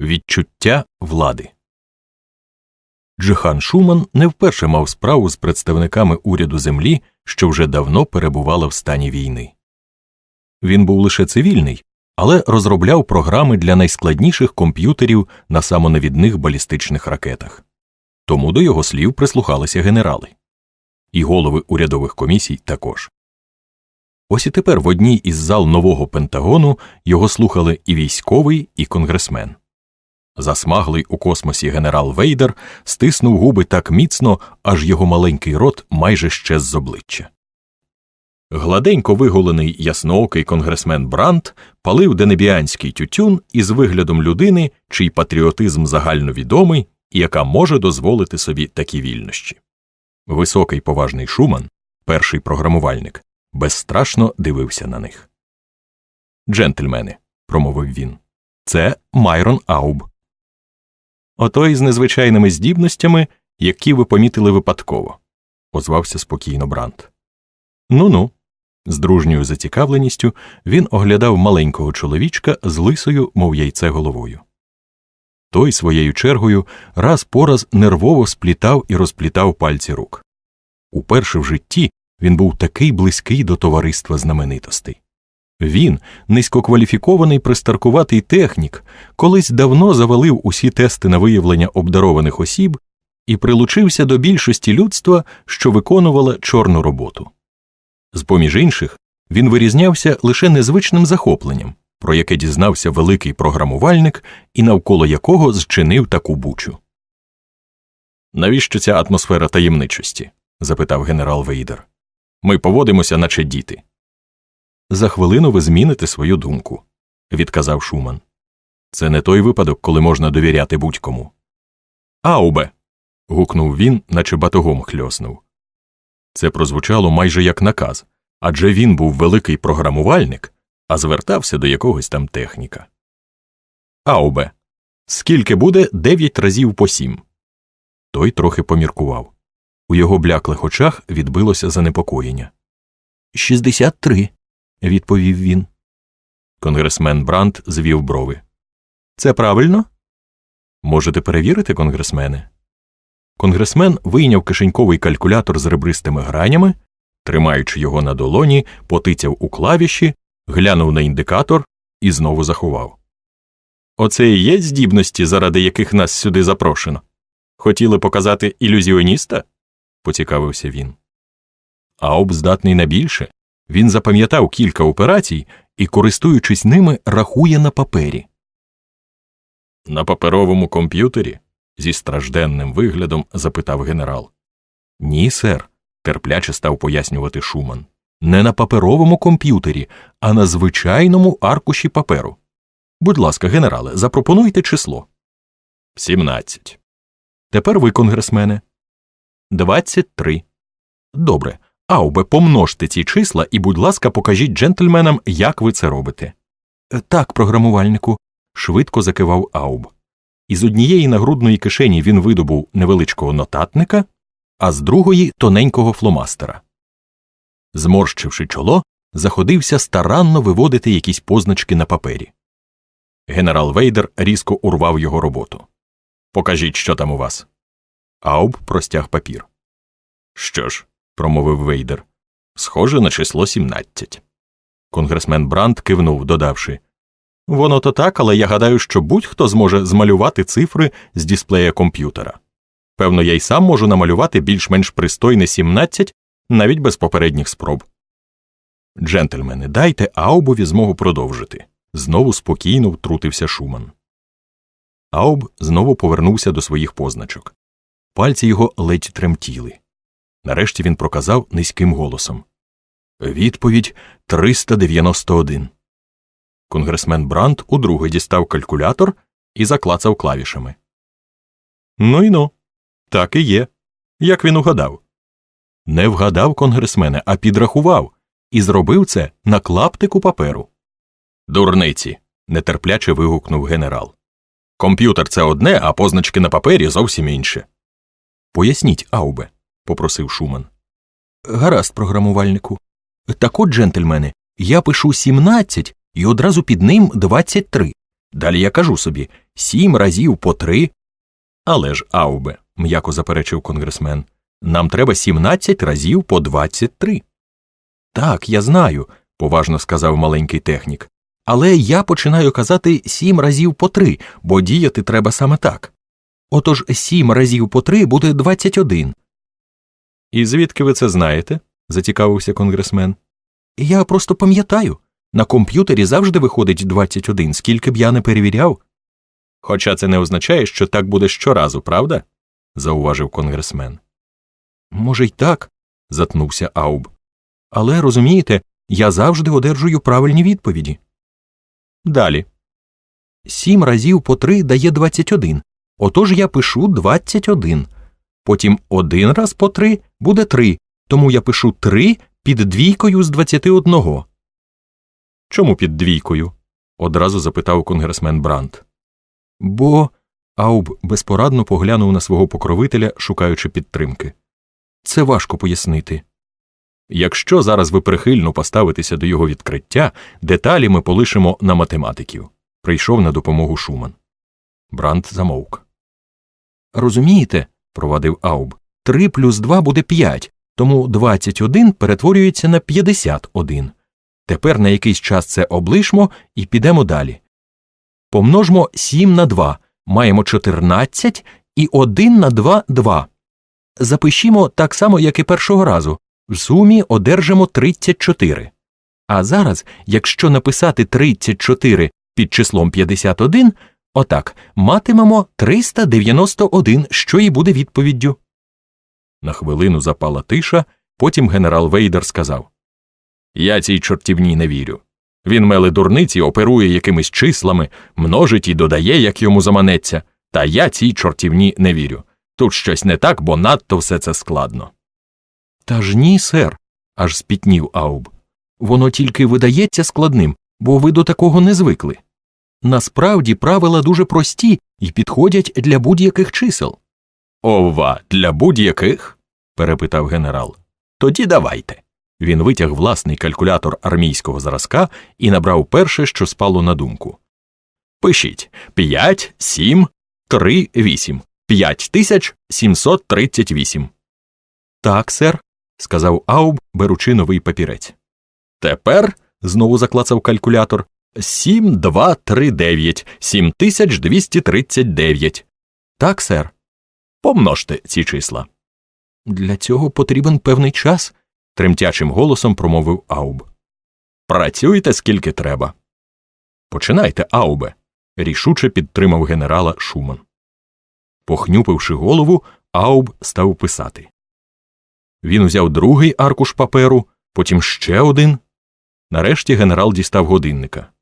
Відчуття влади. Джихан Шуман не вперше мав справу з представниками уряду землі, що вже давно перебувала в стані війни. Він був лише цивільний, але розробляв програми для найскладніших комп'ютерів на самонавідних балістичних ракетах. Тому до його слів прислухалися генерали, і голови урядових комісій також. Ось і тепер в одній із зал нового Пентагону його слухали і військовий, і конгресмен. Засмаглий у космосі генерал Вейдер стиснув губи так міцно, аж його маленький рот майже щез з обличчя. Гладенько виголений ясноокий конгресмен Брант палив денебіанський тютюн із виглядом людини, чий патріотизм загальновідомий і яка може дозволити собі такі вільнощі. Високий поважний Шуман, перший програмувальник, безстрашно дивився на них. Джентльмени, промовив він, це Майрон Ауб. Ото із незвичайними здібностями, які ви помітили випадково, озвався спокійно Брант. Ну ну. З дружньою зацікавленістю він оглядав маленького чоловічка з лисою, мов яйце головою. Той своєю чергою раз по раз нервово сплітав і розплітав пальці рук. Уперше в житті він був такий близький до товариства знаменитостей. Він, низькокваліфікований пристаркуватий технік, колись давно завалив усі тести на виявлення обдарованих осіб і прилучився до більшості людства, що виконувала чорну роботу. З поміж інших, він вирізнявся лише незвичним захопленням, про яке дізнався великий програмувальник і навколо якого зчинив таку бучу. Навіщо ця атмосфера таємничості? запитав генерал Вейдер. Ми поводимося, наче діти. За хвилину ви зміните свою думку, відказав Шуман. Це не той випадок, коли можна довіряти будь-кому. Аубе. гукнув він, наче батогом хльоснув. Це прозвучало майже як наказ, адже він був великий програмувальник, а звертався до якогось там техніка. Аубе. Скільки буде дев'ять разів по сім? Той трохи поміркував. У його бляклих очах відбилося занепокоєння. Шістдесят три, відповів він. Конгресмен Брандт звів брови. Це правильно? Можете перевірити, конгресмене? Конгресмен вийняв кишеньковий калькулятор з ребристими гранями, тримаючи його на долоні, потицяв у клавіші, глянув на індикатор і знову заховав. Оце і є здібності, заради яких нас сюди запрошено. Хотіли показати ілюзіоніста? поцікавився він. Ауб здатний на більше. Він запам'ятав кілька операцій і, користуючись ними, рахує на папері. На паперовому комп'ютері? зі стражденним виглядом запитав генерал. Ні, сер, терпляче став пояснювати Шуман. Не на паперовому комп'ютері, а на звичайному аркуші паперу. Будь ласка, генерале, запропонуйте число. Сімнадцять. Тепер ви, конгресмене. Двадцять три. Добре. Аубе, помножте ці числа і, будь ласка, покажіть джентльменам, як ви це робите. Так, програмувальнику, швидко закивав Ауб. Із однієї нагрудної кишені він видобув невеличкого нотатника, а з другої тоненького фломастера. Зморщивши чоло, заходився старанно виводити якісь позначки на папері. Генерал Вейдер різко урвав його роботу. Покажіть, що там у вас. Ауб простяг папір. Що ж, промовив Вейдер, схоже на число 17. Конгресмен Бранд кивнув, додавши Воно то так, але я гадаю, що будь-хто зможе змалювати цифри з дисплея комп'ютера. Певно, я й сам можу намалювати більш-менш пристойне 17 навіть без попередніх спроб. Джентльмени, дайте Аубові змогу продовжити. Знову спокійно втрутився Шуман. Ауб знову повернувся до своїх позначок. Пальці його ледь тремтіли. Нарешті він проказав низьким голосом Відповідь 391. Конгресмен Брандт удруге дістав калькулятор і заклацав клавішами. Ну й ну, так і є. Як він угадав? Не вгадав конгресмене, а підрахував і зробив це на клаптику паперу. Дурниці. нетерпляче вигукнув генерал. Комп'ютер це одне, а позначки на папері зовсім інше. Поясніть, Аубе, попросив Шуман. Гаразд, програмувальнику. Так от, джентльмени, я пишу 17 і одразу під ним 23. Далі я кажу собі сім разів по три. Але ж, Аубе, м'яко заперечив конгресмен, нам треба 17 разів по 23. Так, я знаю, поважно сказав маленький технік. Але я починаю казати сім разів по три, бо діяти треба саме так. Отож сім разів по три буде 21. І звідки ви це знаєте? зацікавився конгресмен. Я просто пам'ятаю. На комп'ютері завжди виходить 21, скільки б я не перевіряв. Хоча це не означає, що так буде щоразу, правда? зауважив конгресмен. Може, й так, затнувся Ауб. Але розумієте, я завжди одержую правильні відповіді. Далі. Сім разів по три дає 21. Отож я пишу 21. Потім один раз по три буде 3, тому я пишу 3 під двійкою з 21. Чому під двійкою? одразу запитав конгресмен Брант. Бо. Ауб безпорадно поглянув на свого покровителя, шукаючи підтримки. Це важко пояснити. Якщо зараз ви прихильно поставитеся до його відкриття, деталі ми полишимо на математиків. Прийшов на допомогу Шуман. Брант замовк. Розумієте, провадив Ауб, 3 плюс 2 буде 5, тому 21 перетворюється на 51. Тепер на якийсь час це облишмо і підемо далі. Помножмо 7 на 2, маємо 14 і 1 на 2 – 2. Запишімо так само, як і першого разу. В сумі одержимо 34. А зараз, якщо написати 34 під числом 51, отак, матимемо 391, що і буде відповіддю. На хвилину запала тиша, потім генерал Вейдер сказав Я цій чортівні не вірю. Він меле дурниці, оперує якимись числами, множить і додає, як йому заманеться, та я цій чортівні не вірю. Тут щось не так, бо надто все це складно. Та ж ні, сер, аж спітнів Ауб. Воно тільки видається складним, бо ви до такого не звикли. Насправді правила дуже прості і підходять для будь-яких чисел. Ова, для будь-яких? перепитав генерал. Тоді давайте. Він витяг власний калькулятор армійського зразка і набрав перше, що спало на думку. Пишіть 5, 7, 3, 8. 5738. Так, сер, сказав Ауб, беручи новий папірець. Тепер, знову заклацав калькулятор, 7239, 7239. Так, сер. Помножте ці числа. Для цього потрібен певний час, тремтячим голосом промовив Ауб. Працюйте скільки треба. Починайте, Аубе, рішуче підтримав генерала Шуман. Похнюпивши голову, Ауб став писати. Він узяв другий аркуш паперу, потім ще один. Нарешті генерал дістав годинника.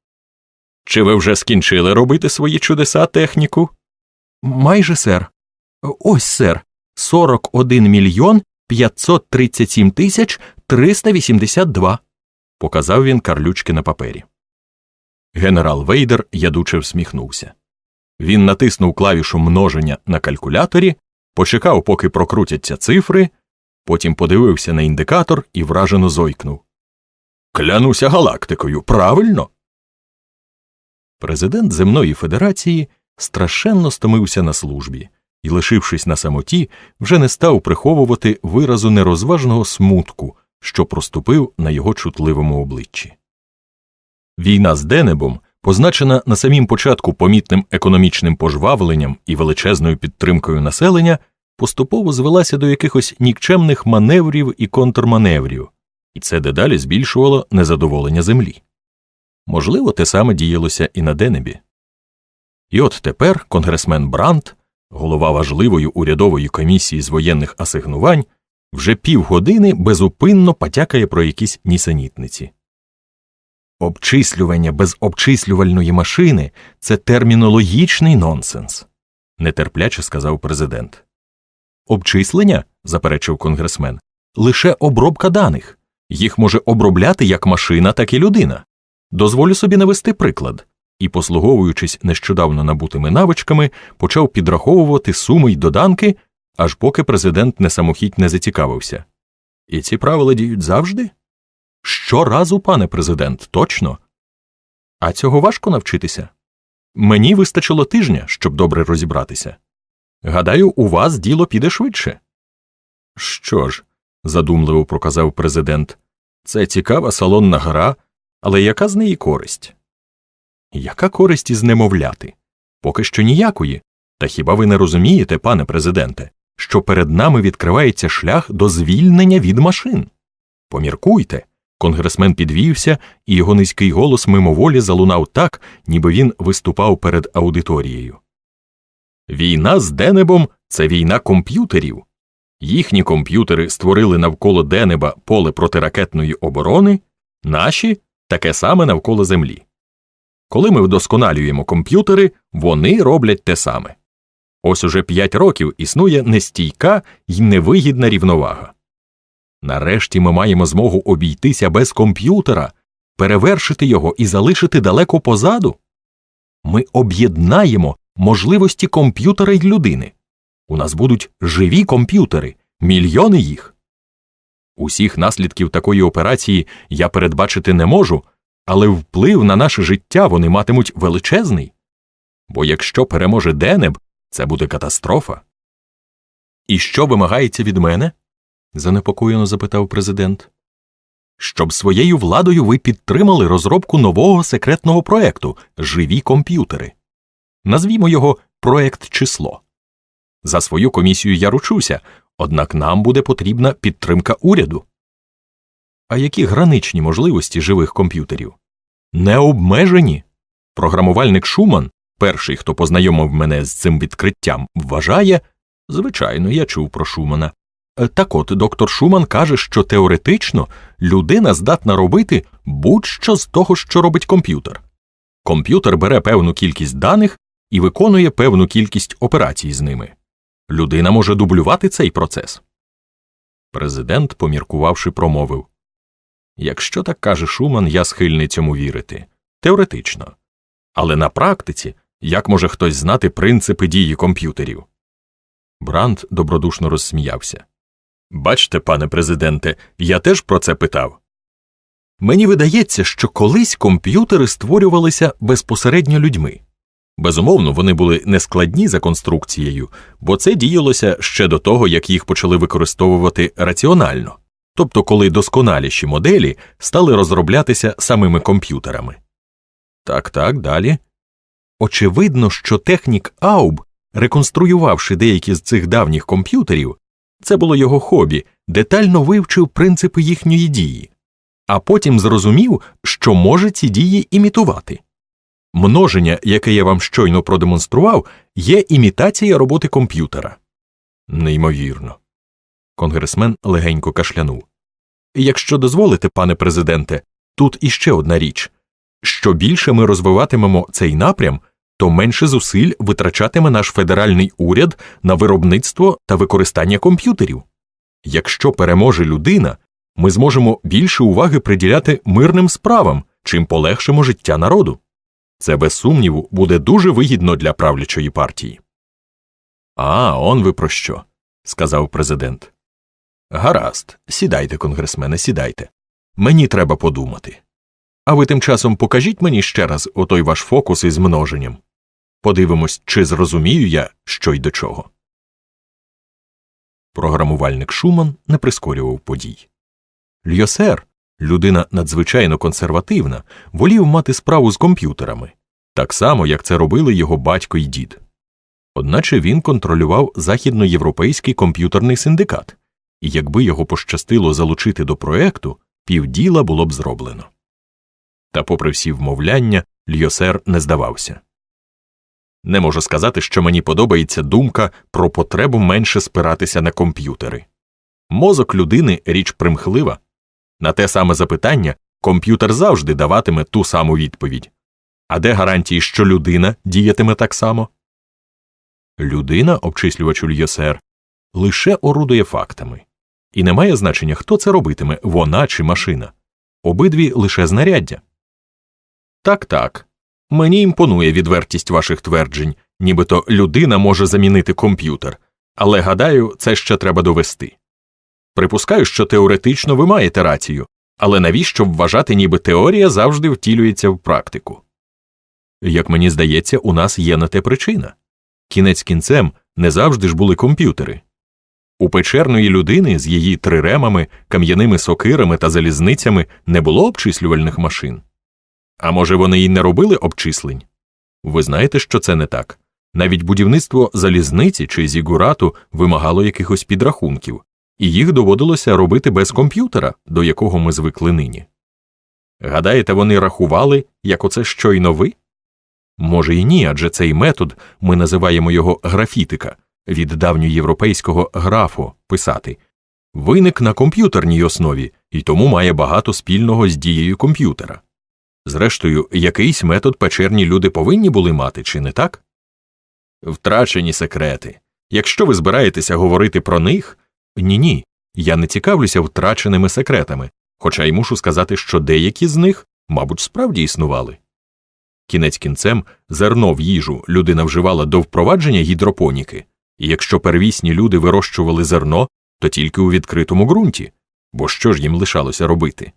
Чи ви вже скінчили робити свої чудеса техніку? Майже, сер. Ось, сер. 41 мільйон 537 тисяч 382. показав він карлючки на папері. Генерал Вейдер ядуче всміхнувся. Він натиснув клавішу множення на калькуляторі, почекав, поки прокрутяться цифри, потім подивився на індикатор і вражено зойкнув. Клянуся галактикою, правильно? Президент Земної Федерації страшенно стомився на службі і, лишившись на самоті, вже не став приховувати виразу нерозважного смутку, що проступив на його чутливому обличчі. Війна з Денебом позначена на самім початку помітним економічним пожвавленням і величезною підтримкою населення, поступово звелася до якихось нікчемних маневрів і контрманеврів, і це дедалі збільшувало незадоволення землі. Можливо, те саме діялося і на Денебі. І от тепер конгресмен Брант, голова важливої урядової комісії з воєнних асигнувань, вже півгодини безупинно потякає про якісь нісенітниці. Обчислювання без обчислювальної машини це термінологічний нонсенс, нетерпляче сказав президент. Обчислення, заперечив конгресмен, лише обробка даних. Їх може обробляти як машина, так і людина. Дозволю собі навести приклад і, послуговуючись нещодавно набутими навичками, почав підраховувати суми й доданки, аж поки президент несамохідь не зацікавився. І ці правила діють завжди? Щоразу, пане президент, точно. А цього важко навчитися? Мені вистачило тижня, щоб добре розібратися. Гадаю, у вас діло піде швидше. Що ж, задумливо проказав президент, це цікава салонна гра, але яка з неї користь? Яка користь із немовляти? Поки що ніякої. Та хіба ви не розумієте, пане президенте, що перед нами відкривається шлях до звільнення від машин? Поміркуйте. Конгресмен підвівся, і його низький голос мимоволі залунав так, ніби він виступав перед аудиторією. Війна з Денебом це війна комп'ютерів. Їхні комп'ютери створили навколо Денеба поле протиракетної оборони, наші таке саме навколо Землі. Коли ми вдосконалюємо комп'ютери, вони роблять те саме. Ось уже п'ять років існує нестійка й невигідна рівновага. Нарешті ми маємо змогу обійтися без комп'ютера, перевершити його і залишити далеко позаду. Ми об'єднаємо можливості комп'ютера й людини. У нас будуть живі комп'ютери, мільйони їх. Усіх наслідків такої операції я передбачити не можу, але вплив на наше життя вони матимуть величезний. Бо якщо переможе Денеб, це буде катастрофа. І що вимагається від мене? занепокоєно запитав президент. Щоб своєю владою ви підтримали розробку нового секретного проекту Живі комп'ютери. Назвімо його проект число. За свою комісію я ручуся, однак нам буде потрібна підтримка уряду. А які граничні можливості живих комп'ютерів? Необмежені. Програмувальник Шуман, перший, хто познайомив мене з цим відкриттям, вважає звичайно, я чув про Шумана. Е, так от доктор Шуман каже, що теоретично людина здатна робити будь-що з того, що робить комп'ютер. Комп'ютер бере певну кількість даних і виконує певну кількість операцій з ними. Людина може дублювати цей процес. Президент, поміркувавши, промовив Якщо так каже Шуман, я схильний цьому вірити. Теоретично. Але на практиці як може хтось знати принципи дії комп'ютерів? Бранд добродушно розсміявся. Бачте, пане президенте, я теж про це питав. Мені видається, що колись комп'ютери створювалися безпосередньо людьми. Безумовно, вони були нескладні за конструкцією, бо це діялося ще до того, як їх почали використовувати раціонально, тобто коли досконаліші моделі стали розроблятися самими комп'ютерами. Так, так, далі. Очевидно, що технік Ауб, реконструювавши деякі з цих давніх комп'ютерів, це було його хобі, детально вивчив принципи їхньої дії, а потім зрозумів, що може ці дії імітувати. Множення, яке я вам щойно продемонстрував, є імітація роботи комп'ютера. Неймовірно. Конгресмен легенько кашлянув. Якщо дозволите, пане президенте, тут іще одна річ що більше ми розвиватимемо цей напрям, то менше зусиль витрачатиме наш федеральний уряд на виробництво та використання комп'ютерів. Якщо переможе людина, ми зможемо більше уваги приділяти мирним справам, чим полегшимо життя народу. Це, без сумніву, буде дуже вигідно для правлячої партії. А, он ви про що? сказав президент. Гаразд, сідайте, конгресмене, сідайте. Мені треба подумати. А ви тим часом покажіть мені ще раз отой ваш фокус із множенням. Подивимось, чи зрозумію я, що й до чого. Програмувальник Шуман не прискорював подій. Льосер, людина надзвичайно консервативна, волів мати справу з комп'ютерами, так само, як це робили його батько й дід. Одначе він контролював західноєвропейський комп'ютерний синдикат, і якби його пощастило залучити до проекту, півділа було б зроблено. Та, попри всі вмовляння, Льосер не здавався. Не можу сказати, що мені подобається думка про потребу менше спиратися на комп'ютери. Мозок людини річ примхлива. На те саме запитання комп'ютер завжди даватиме ту саму відповідь. А де гарантії, що людина діятиме так само? Людина, обчислювачу Льосер, лише орудує фактами, і не має значення, хто це робитиме, вона чи машина. Обидві лише знаряддя. Так, так. Мені імпонує відвертість ваших тверджень, нібито людина може замінити комп'ютер, але гадаю, це ще треба довести. Припускаю, що теоретично ви маєте рацію, але навіщо вважати, ніби теорія завжди втілюється в практику? Як мені здається, у нас є на те причина. Кінець кінцем не завжди ж були комп'ютери. У печерної людини з її триремами, кам'яними сокирами та залізницями не було обчислювальних машин. А може, вони й не робили обчислень? Ви знаєте, що це не так. Навіть будівництво залізниці чи зігурату вимагало якихось підрахунків, і їх доводилося робити без комп'ютера, до якого ми звикли нині. Гадаєте, вони рахували, як оце щойно ви? Може і ні, адже цей метод ми називаємо його графітика від давньоєвропейського графо писати, виник на комп'ютерній основі і тому має багато спільного з дією комп'ютера. Зрештою, якийсь метод печерні люди повинні були мати, чи не так? Втрачені секрети. Якщо ви збираєтеся говорити про них, ні ні, я не цікавлюся втраченими секретами, хоча й мушу сказати, що деякі з них, мабуть, справді існували. Кінець кінцем зерно в їжу людина вживала до впровадження гідропоніки, і якщо первісні люди вирощували зерно, то тільки у відкритому ґрунті, бо що ж їм лишалося робити?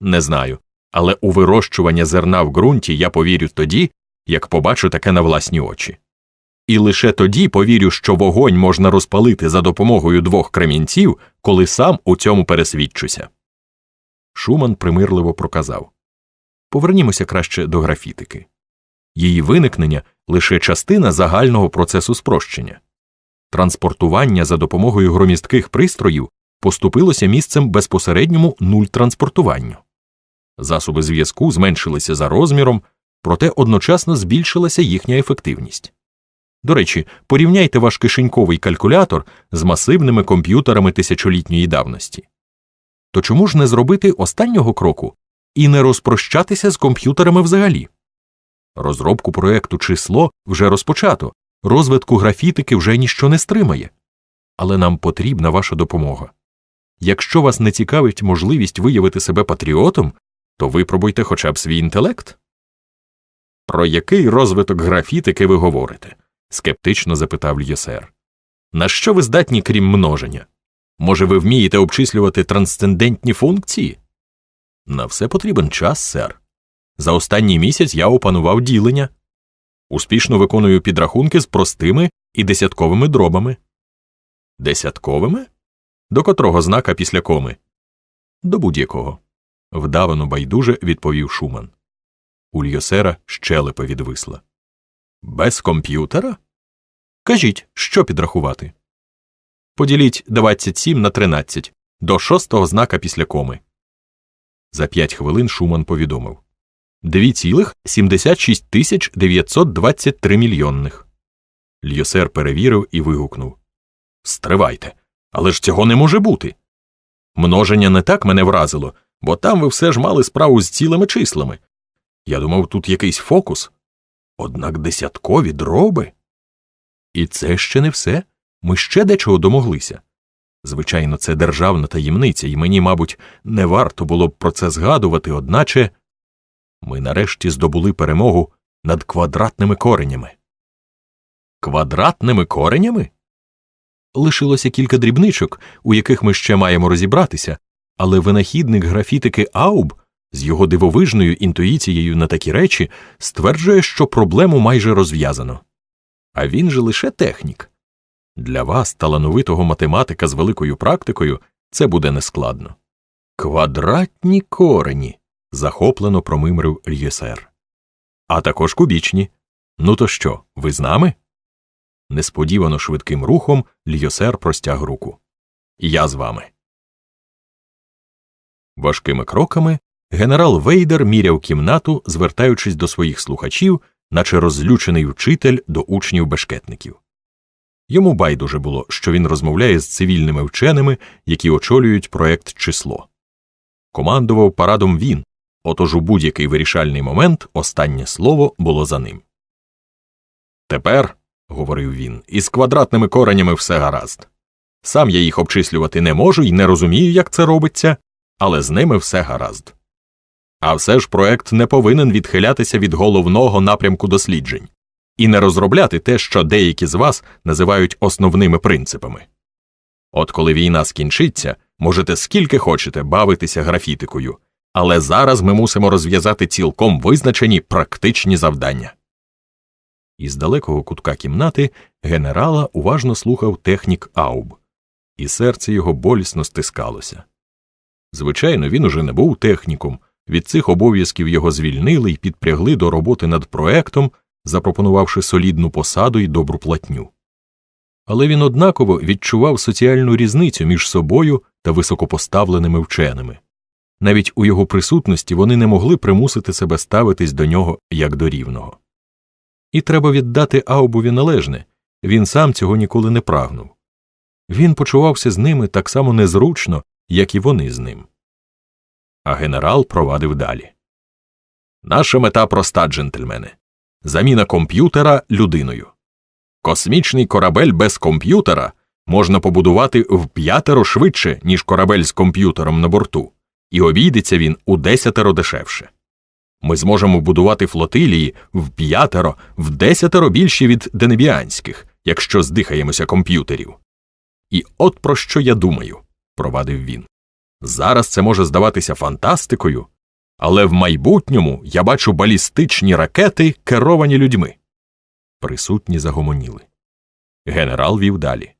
Не знаю, але у вирощування зерна в ґрунті я повірю тоді, як побачу таке на власні очі. І лише тоді повірю, що вогонь можна розпалити за допомогою двох кремінців, коли сам у цьому пересвідчуся. Шуман примирливо проказав Повернімося краще до графітики. Її виникнення лише частина загального процесу спрощення. Транспортування за допомогою громістких пристроїв поступилося місцем безпосередньому нуль-транспортуванню. Засоби зв'язку зменшилися за розміром, проте одночасно збільшилася їхня ефективність. До речі, порівняйте ваш кишеньковий калькулятор з масивними комп'ютерами тисячолітньої давності. То чому ж не зробити останнього кроку і не розпрощатися з комп'ютерами взагалі? Розробку проекту число вже розпочато, розвитку графітики вже ніщо не стримає. Але нам потрібна ваша допомога. Якщо вас не цікавить можливість виявити себе патріотом, то випробуйте хоча б свій інтелект. Про який розвиток графітики ви говорите? Скептично запитав Льєсер. На що ви здатні, крім множення? Може, ви вмієте обчислювати трансцендентні функції? На все потрібен час, сер. За останній місяць я опанував ділення, успішно виконую підрахунки з простими і десятковими дробами. Десятковими? До котрого знака після коми? До будь-якого. Вдавано байдуже відповів Шуман. У Льосера щелепа відвисла. Без комп'ютера? Кажіть, що підрахувати? Поділіть 27 на 13 до шостого знака після коми. За п'ять хвилин Шуман повідомив 2,76 тисяч 923 мільйонних. Льосер перевірив і вигукнув Стривайте, але ж цього не може бути. Множення не так мене вразило, бо там ви все ж мали справу з цілими числами. Я думав, тут якийсь фокус. Однак десяткові дроби. І це ще не все. Ми ще дечого домоглися. Звичайно, це державна таємниця, і мені, мабуть, не варто було б про це згадувати, одначе ми нарешті здобули перемогу над квадратними коренями. Квадратними коренями? Лишилося кілька дрібничок, у яких ми ще маємо розібратися, але винахідник графітики Ауб з його дивовижною інтуїцією на такі речі стверджує, що проблему майже розв'язано. А він же лише технік. Для вас, талановитого математика з великою практикою, це буде нескладно. Квадратні корені. захоплено промимрив Р'єсер. А також кубічні. Ну то що, ви з нами? Несподівано швидким рухом Льйосер простяг руку. Я з вами. Важкими кроками генерал Вейдер міряв кімнату, звертаючись до своїх слухачів, наче розлючений вчитель до учнів бешкетників. Йому байдуже було, що він розмовляє з цивільними вченими, які очолюють проект число. Командував парадом він, отож у будь-який вирішальний момент останнє слово було за ним. Тепер, говорив він, із квадратними коренями все гаразд. Сам я їх обчислювати не можу і не розумію, як це робиться, але з ними все гаразд. А все ж проект не повинен відхилятися від головного напрямку досліджень і не розробляти те, що деякі з вас називають основними принципами. От коли війна скінчиться, можете скільки хочете бавитися графітикою, Але зараз ми мусимо розв'язати цілком визначені практичні завдання. Із далекого кутка кімнати генерала уважно слухав технік Ауб, і серце його болісно стискалося. Звичайно, він уже не був техніком, від цих обов'язків його звільнили і підпрягли до роботи над проектом, запропонувавши солідну посаду і добру платню. Але він однаково відчував соціальну різницю між собою та високопоставленими вченими. Навіть у його присутності вони не могли примусити себе ставитись до нього як до рівного. І треба віддати Аубові належне він сам цього ніколи не прагнув. Він почувався з ними так само незручно, як і вони з ним. А генерал провадив далі. Наша мета проста, джентльмени заміна комп'ютера людиною. Космічний корабель без комп'ютера можна побудувати в п'ятеро швидше, ніж корабель з комп'ютером на борту, і обійдеться він у десятеро дешевше. Ми зможемо будувати флотилії в п'ятеро, в десятеро більші від денебіанських, якщо здихаємося комп'ютерів. І от про що я думаю, провадив він. Зараз це може здаватися фантастикою, але в майбутньому я бачу балістичні ракети, керовані людьми. Присутні загомоніли. Генерал вів далі.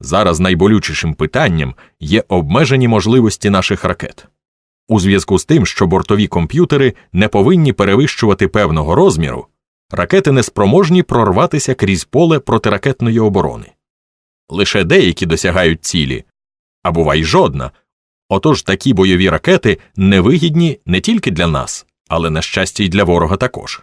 Зараз найболючішим питанням є обмежені можливості наших ракет. У зв'язку з тим, що бортові комп'ютери не повинні перевищувати певного розміру, ракети неспроможні прорватися крізь поле протиракетної оборони. Лише деякі досягають цілі, а буває жодна. Отож такі бойові ракети невигідні не тільки для нас, але на щастя й для ворога також.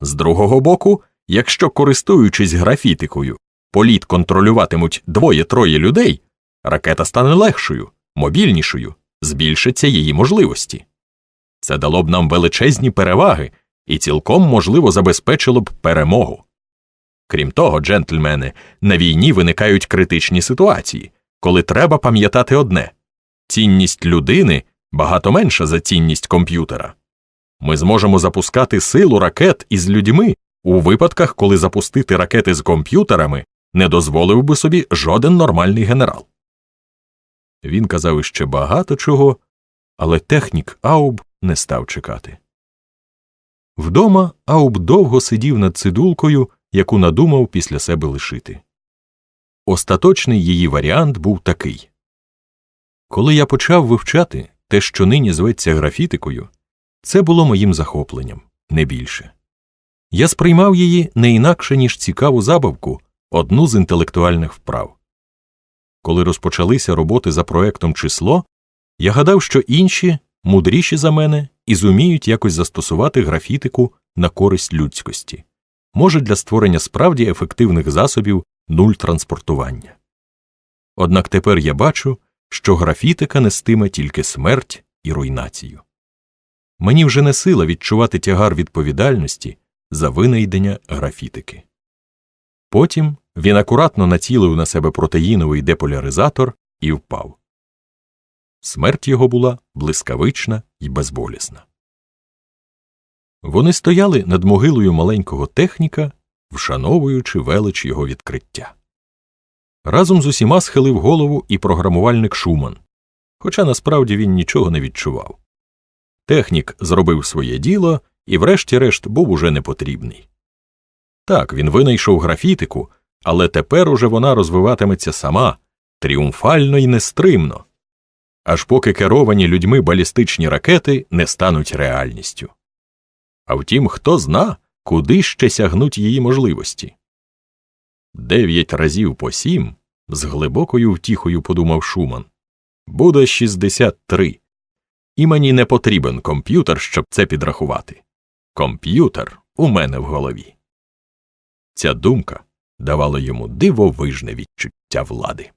З другого боку, якщо, користуючись графітикою, політ контролюватимуть двоє-троє людей, ракета стане легшою, мобільнішою, збільшаться її можливості. Це дало б нам величезні переваги і цілком можливо забезпечило б перемогу. Крім того, джентльмени, на війні виникають критичні ситуації, коли треба пам'ятати одне цінність людини багато менша за цінність комп'ютера. Ми зможемо запускати силу ракет із людьми у випадках, коли запустити ракети з комп'ютерами не дозволив би собі жоден нормальний генерал. Він казав іще багато чого, але технік Ауб не став чекати. Вдома Ауб довго сидів над цидулкою, яку надумав після себе лишити. Остаточний її варіант був такий Коли я почав вивчати те, що нині зветься графітикою, це було моїм захопленням, не більше. Я сприймав її не інакше, ніж цікаву забавку, одну з інтелектуальних вправ. Коли розпочалися роботи за проектом число, я гадав, що інші, мудріші за мене, і зуміють якось застосувати графітику на користь людськості, може для створення справді ефективних засобів нуль транспортування. Однак тепер я бачу, що графітика нестиме тільки смерть і руйнацію. Мені вже не сила відчувати тягар відповідальності за винайдення графітики. Потім він акуратно націлив на себе протеїновий деполяризатор і впав. Смерть його була блискавична і безболісна. Вони стояли над могилою маленького техніка, вшановуючи велич його відкриття. Разом з усіма схилив голову і програмувальник Шуман, хоча насправді він нічого не відчував. Технік зробив своє діло і, врешті-решт, був уже непотрібний. Так, він винайшов графітику, але тепер уже вона розвиватиметься сама, тріумфально і нестримно, аж поки керовані людьми балістичні ракети не стануть реальністю. А втім, хто зна, куди ще сягнуть її можливості. Дев'ять разів по сім, з глибокою втіхою подумав Шуман, буде 63. І мені не потрібен комп'ютер, щоб це підрахувати. Комп'ютер у мене в голові. Ця думка давала йому дивовижне відчуття влади.